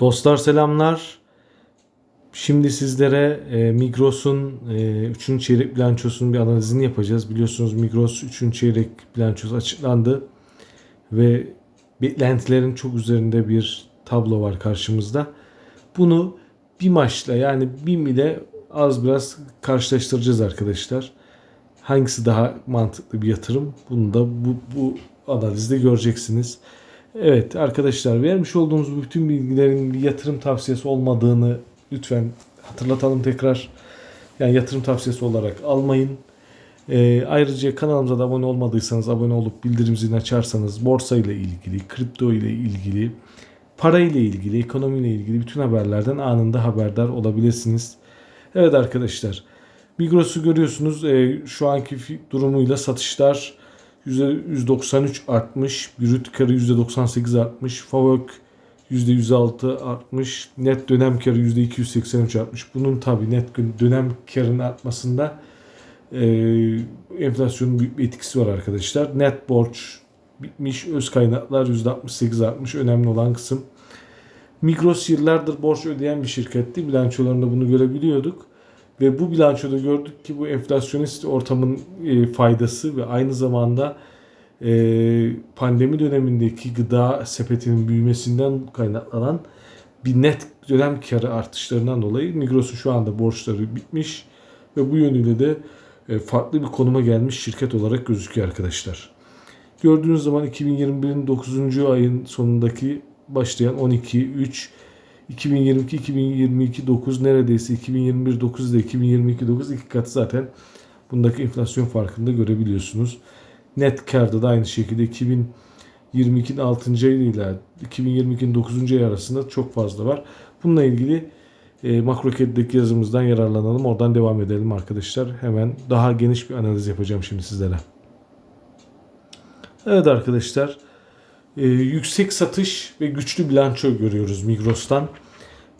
Dostlar selamlar. Şimdi sizlere e, Migros'un 3. çeyrek bilançosunun bir analizini yapacağız. Biliyorsunuz Migros 3. çeyrek bilançosu açıklandı ve beklentilerin çok üzerinde bir tablo var karşımızda. Bunu bir maçla yani BİM ile az biraz karşılaştıracağız arkadaşlar. Hangisi daha mantıklı bir yatırım? Bunu da bu, bu analizde göreceksiniz. Evet arkadaşlar vermiş olduğumuz bütün bilgilerin bir yatırım tavsiyesi olmadığını lütfen hatırlatalım tekrar. Yani yatırım tavsiyesi olarak almayın. Ee, ayrıca kanalımıza da abone olmadıysanız abone olup bildirim zilini açarsanız borsa ile ilgili, kripto ile ilgili, para ile ilgili, ekonomi ile ilgili bütün haberlerden anında haberdar olabilirsiniz. Evet arkadaşlar Migros'u görüyorsunuz. Ee, şu anki durumuyla satışlar %193 artmış. Brüt karı %98 artmış. Favök %106 artmış. Net dönem karı %283 artmış. Bunun tabi net dönem karının artmasında e, enflasyonun büyük bir etkisi var arkadaşlar. Net borç bitmiş. Öz kaynaklar %68 artmış. Önemli olan kısım. Migros yıllardır borç ödeyen bir şirketti. Bilançolarında bunu görebiliyorduk. Ve bu bilançoda gördük ki bu enflasyonist ortamın e, faydası ve aynı zamanda e, pandemi dönemindeki gıda sepetinin büyümesinden kaynaklanan bir net dönem karı artışlarından dolayı Migros'un şu anda borçları bitmiş ve bu yönüyle de e, farklı bir konuma gelmiş şirket olarak gözüküyor arkadaşlar. Gördüğünüz zaman 2021'in 9. ayın sonundaki başlayan 12, 3, 2022 2022 9 neredeyse 2021 9 ile 2022 9 iki katı zaten bundaki enflasyon farkını da görebiliyorsunuz. Net karda da aynı şekilde 2022'nin 6. ayı ile 2022'nin 9. ayı arasında çok fazla var. Bununla ilgili e, MakroKed'deki yazımızdan yararlanalım. Oradan devam edelim arkadaşlar. Hemen daha geniş bir analiz yapacağım şimdi sizlere. Evet arkadaşlar. Ee, yüksek satış ve güçlü bilanço görüyoruz Migros'tan.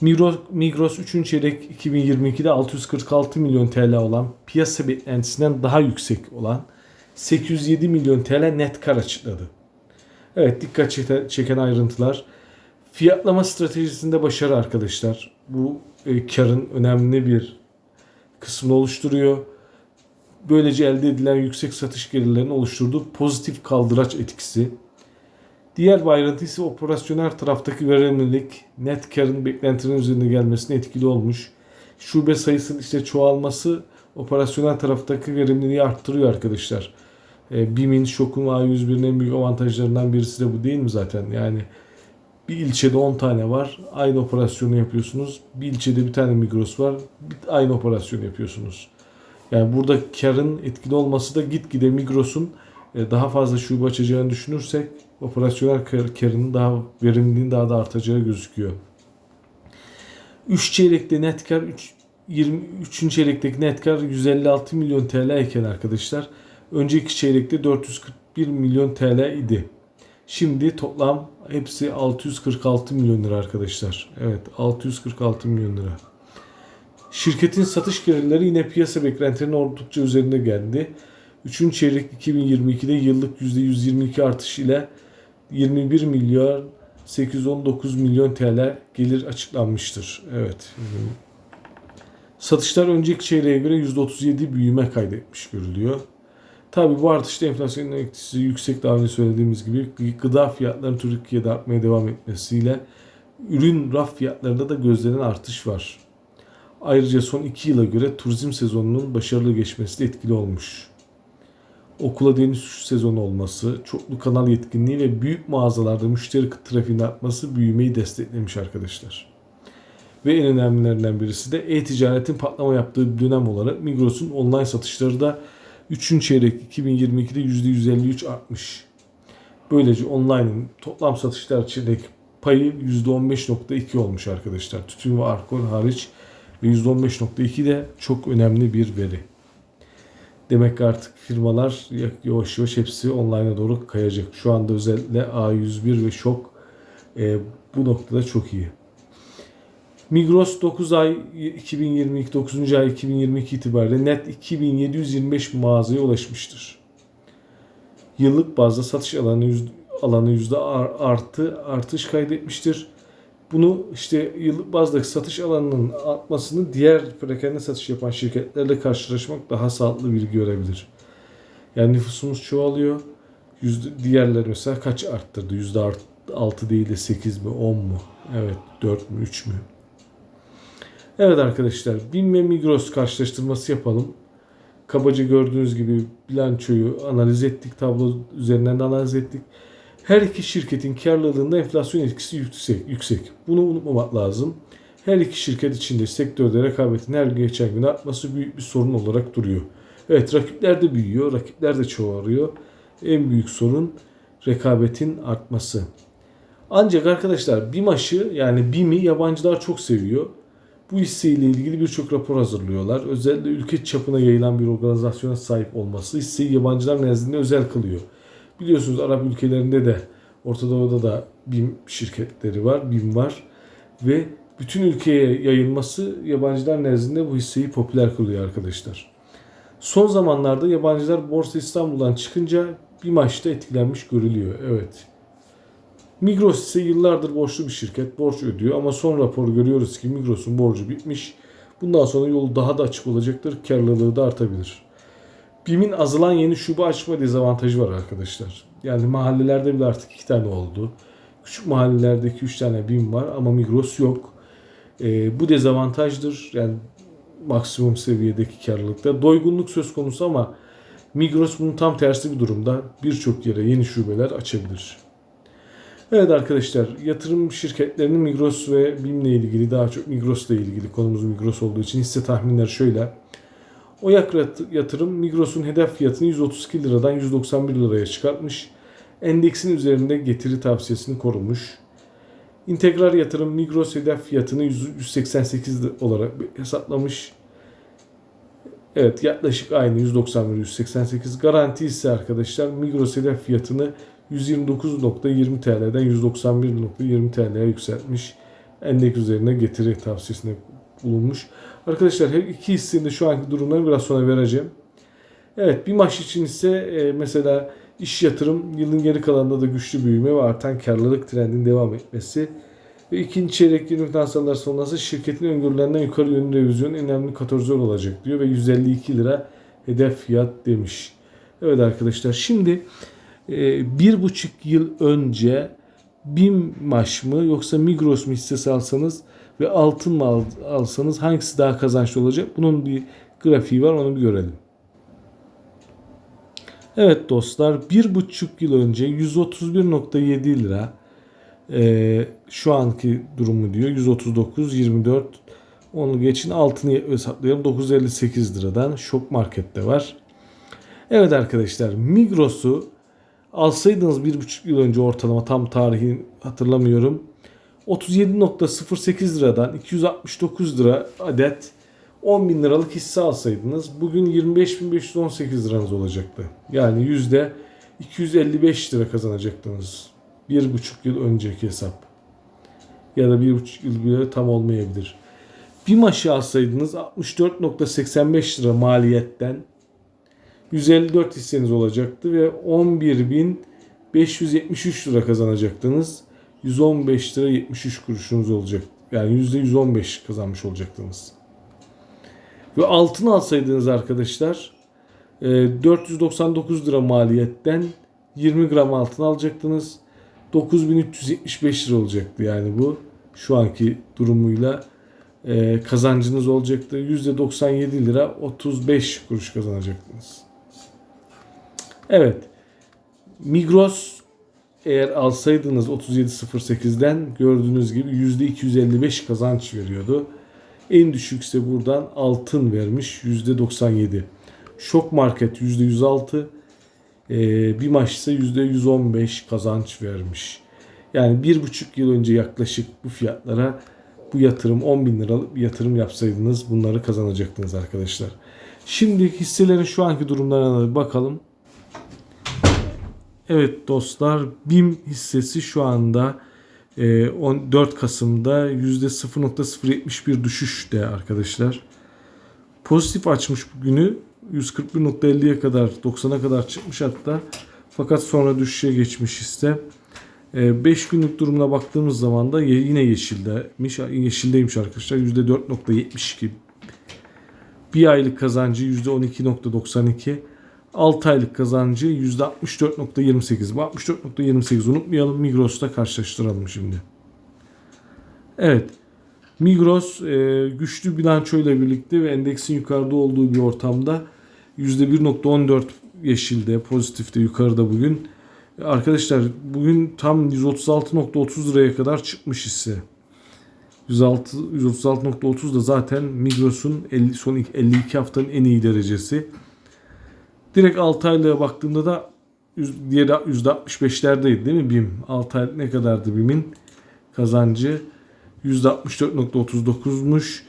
Migros, Migros 3. çeyrek 2022'de 646 milyon TL olan piyasa beklentisinden daha yüksek olan 807 milyon TL net kar açıkladı. Evet dikkat çeke- çeken ayrıntılar. Fiyatlama stratejisinde başarı arkadaşlar. Bu e, karın önemli bir kısmını oluşturuyor. Böylece elde edilen yüksek satış gelirlerinin oluşturduğu pozitif kaldıraç etkisi. Diğer bir ayrıntı ise operasyonel taraftaki verimlilik net karın beklentilerin üzerine gelmesine etkili olmuş. Şube sayısının işte çoğalması operasyonel taraftaki verimliliği arttırıyor arkadaşlar. E, BİM'in, Şok'un A101'in en büyük avantajlarından birisi de bu değil mi zaten? Yani bir ilçede 10 tane var. Aynı operasyonu yapıyorsunuz. Bir ilçede bir tane Migros var. Aynı operasyonu yapıyorsunuz. Yani burada karın etkili olması da gitgide Migros'un e, daha fazla şube açacağını düşünürsek operasyonel kar- karının daha verimliliğin daha da artacağı gözüküyor. 3 çeyrekte net kar 3 23. çeyrekteki net kar 156 milyon TL iken arkadaşlar önceki çeyrekte 441 milyon TL idi. Şimdi toplam hepsi 646 milyon lira arkadaşlar. Evet 646 milyon lira. Şirketin satış gelirleri yine piyasa beklentilerinin oldukça üzerinde geldi. 3. çeyrek 2022'de yıllık %122 artış ile 21 milyar 819 milyon TL gelir açıklanmıştır. Evet. Satışlar önceki çeyreğe göre %37 büyüme kaydetmiş görülüyor. Tabi bu artışta enflasyonun etkisi yüksek daha önce söylediğimiz gibi gıda fiyatlarının Türkiye'de artmaya devam etmesiyle ürün raf fiyatlarında da gözlenen artış var. Ayrıca son 2 yıla göre turizm sezonunun başarılı geçmesi de etkili olmuş. Okula dönüş sezonu olması, çoklu kanal yetkinliği ve büyük mağazalarda müşteri trafiğinin artması büyümeyi desteklemiş arkadaşlar. Ve en önemlilerinden birisi de e-ticaretin patlama yaptığı bir dönem olarak Migros'un online satışları da 3. çeyrek 2022'de %153 artmış. Böylece online'ın toplam satışlar içindeki payı %15.2 olmuş arkadaşlar. Tütün ve alkol hariç ve %15.2 de çok önemli bir veri. Demek ki artık firmalar yavaş yavaş hepsi online'a doğru kayacak. Şu anda özellikle A101 ve Şok e, bu noktada çok iyi. Migros 9 ay 2022 9. ay 2022 itibariyle net 2725 mağazaya ulaşmıştır. Yıllık bazda satış alanı alanı yüzde ar- artı artış kaydetmiştir. Bunu işte yıllık bazdaki satış alanının artmasını diğer perakende satış yapan şirketlerle karşılaşmak daha sağlıklı bir görebilir. Yani nüfusumuz çoğalıyor. Yüzde, diğerleri mesela kaç arttırdı? Yüzde art- 6 değil de 8 mi 10 mu? Evet 4 mü 3 mü? Evet arkadaşlar BİM ve Migros karşılaştırması yapalım. Kabaca gördüğünüz gibi bilançoyu analiz ettik. Tablo üzerinden de analiz ettik. Her iki şirketin karlılığında enflasyon etkisi yüksek. yüksek. Bunu unutmamak lazım. Her iki şirket içinde sektörde rekabetin her geçen gün artması büyük bir sorun olarak duruyor. Evet rakipler de büyüyor, rakipler de çoğalıyor. En büyük sorun rekabetin artması. Ancak arkadaşlar BİMAŞ'ı yani BİM'i yabancılar çok seviyor. Bu hisseyle ilgili birçok rapor hazırlıyorlar. Özellikle ülke çapına yayılan bir organizasyona sahip olması hisseyi yabancılar nezdinde özel kılıyor. Biliyorsunuz Arap ülkelerinde de Orta Doğu'da da BİM şirketleri var, BİM var ve bütün ülkeye yayılması yabancılar nezdinde bu hisseyi popüler kılıyor arkadaşlar. Son zamanlarda yabancılar Borsa İstanbul'dan çıkınca bir maçta etkilenmiş görülüyor. Evet. Migros ise yıllardır borçlu bir şirket. Borç ödüyor ama son rapor görüyoruz ki Migros'un borcu bitmiş. Bundan sonra yolu daha da açık olacaktır. Karlılığı da artabilir. BİM'in azalan yeni şube açma dezavantajı var arkadaşlar. Yani mahallelerde bile artık iki tane oldu. Küçük mahallelerdeki üç tane BİM var ama Migros yok. Ee, bu dezavantajdır. Yani maksimum seviyedeki karlılıkta. Doygunluk söz konusu ama Migros bunun tam tersi bir durumda. Birçok yere yeni şubeler açabilir. Evet arkadaşlar yatırım şirketlerinin Migros ve BİM'le ilgili daha çok Migros'la ilgili konumuz Migros olduğu için hisse tahminleri şöyle. Oyak yatırım Migros'un hedef fiyatını 132 liradan 191 liraya çıkartmış. Endeksin üzerinde getiri tavsiyesini korumuş. İntegral yatırım Migros hedef fiyatını 188 olarak hesaplamış. Evet yaklaşık aynı 191-188. Garanti ise arkadaşlar Migros hedef fiyatını 129.20 TL'den 191.20 TL'ye yükseltmiş. Endeks üzerine getiri tavsiyesinde bulunmuş. Arkadaşlar her iki hissenin de şu anki durumlarını biraz sonra vereceğim. Evet bir maç için ise e, mesela iş yatırım yılın geri kalanında da güçlü büyüme ve artan karlılık trendinin devam etmesi ve ikinci çeyrek yeni finansallar sonrası şirketin öngörülerinden yukarı yönlü revizyon önemli katalizör olacak diyor ve 152 lira hedef fiyat demiş. Evet arkadaşlar şimdi e, bir buçuk yıl önce BİM maş mı yoksa Migros mu hissesi alsanız ve altın mı al- alsanız hangisi daha kazançlı olacak? Bunun bir grafiği var onu bir görelim. Evet dostlar bir buçuk yıl önce 131.7 lira e, şu anki durumu diyor 139 24 onu geçin altını hesaplayalım 958 liradan şok markette var. Evet arkadaşlar Migros'u alsaydınız bir buçuk yıl önce ortalama tam tarihi hatırlamıyorum. 37.08 liradan 269 lira adet 10 bin liralık hisse alsaydınız bugün 25.518 liranız olacaktı. Yani yüzde 255 lira kazanacaktınız. Bir buçuk yıl önceki hesap. Ya da bir buçuk yıl bile tam olmayabilir. Bir maşı alsaydınız 64.85 lira maliyetten 154 hisseniz olacaktı ve 11.573 lira kazanacaktınız. 115 lira 73 kuruşunuz olacak. Yani %115 kazanmış olacaktınız. Ve altın alsaydınız arkadaşlar e, 499 lira maliyetten 20 gram altın alacaktınız. 9375 lira olacaktı yani bu şu anki durumuyla e, kazancınız olacaktı. %97 lira 35 kuruş kazanacaktınız. Evet. Migros eğer alsaydınız 37.08'den gördüğünüz gibi %255 kazanç veriyordu. En düşükse buradan altın vermiş %97. Şok market %106. Ee, bir maç ise %115 kazanç vermiş. Yani bir buçuk yıl önce yaklaşık bu fiyatlara bu yatırım 10 bin liralık bir yatırım yapsaydınız bunları kazanacaktınız arkadaşlar. Şimdi hisselerin şu anki durumlarına bakalım. Evet dostlar BİM hissesi şu anda e, 14 Kasım'da %0.071 düşüşte arkadaşlar. Pozitif açmış bugünü 141.50'ye kadar 90'a kadar çıkmış hatta. Fakat sonra düşüşe geçmiş hisse. 5 günlük durumuna baktığımız zaman da yine yeşildeymiş. Yeşildeymiş arkadaşlar. %4.72. Bir aylık kazancı %12.92. 6 aylık kazancı %64.28. Bu 64.28 unutmayalım. Migros'ta karşılaştıralım şimdi. Evet. Migros e, güçlü bilançoyla birlikte ve endeksin yukarıda olduğu bir ortamda %1.14 yeşilde, pozitifte yukarıda bugün. Arkadaşlar bugün tam 136.30 liraya kadar çıkmış hisse. 106 136.30 da zaten Migros'un 50, son 52 haftanın en iyi derecesi. Direkt 6 aylığa baktığımda da diğeri %65'lerdeydi değil mi BİM? 6 aylık ne kadardı BİM'in kazancı? %64.39'muş.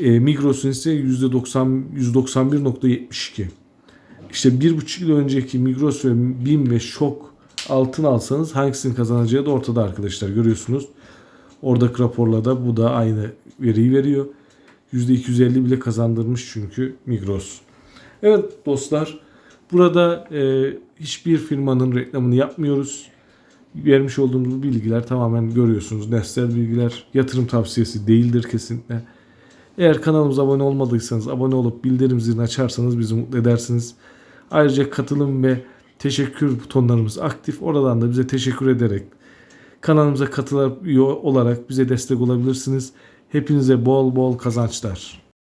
E, Migros'un ise %90 %91.72. İşte bir buçuk yıl önceki Migros ve BİM ve Şok altın alsanız hangisinin kazanacağı da ortada arkadaşlar görüyorsunuz. Oradaki raporla da bu da aynı veriyi veriyor. %250 bile kazandırmış çünkü Migros. Evet dostlar burada e, hiçbir firmanın reklamını yapmıyoruz. Vermiş olduğumuz bilgiler tamamen görüyorsunuz. Nesnel bilgiler yatırım tavsiyesi değildir kesinlikle. Eğer kanalımıza abone olmadıysanız abone olup bildirim zilini açarsanız bizi mutlu edersiniz. Ayrıca katılım ve teşekkür butonlarımız aktif. Oradan da bize teşekkür ederek kanalımıza katılıyor olarak bize destek olabilirsiniz. Hepinize bol bol kazançlar.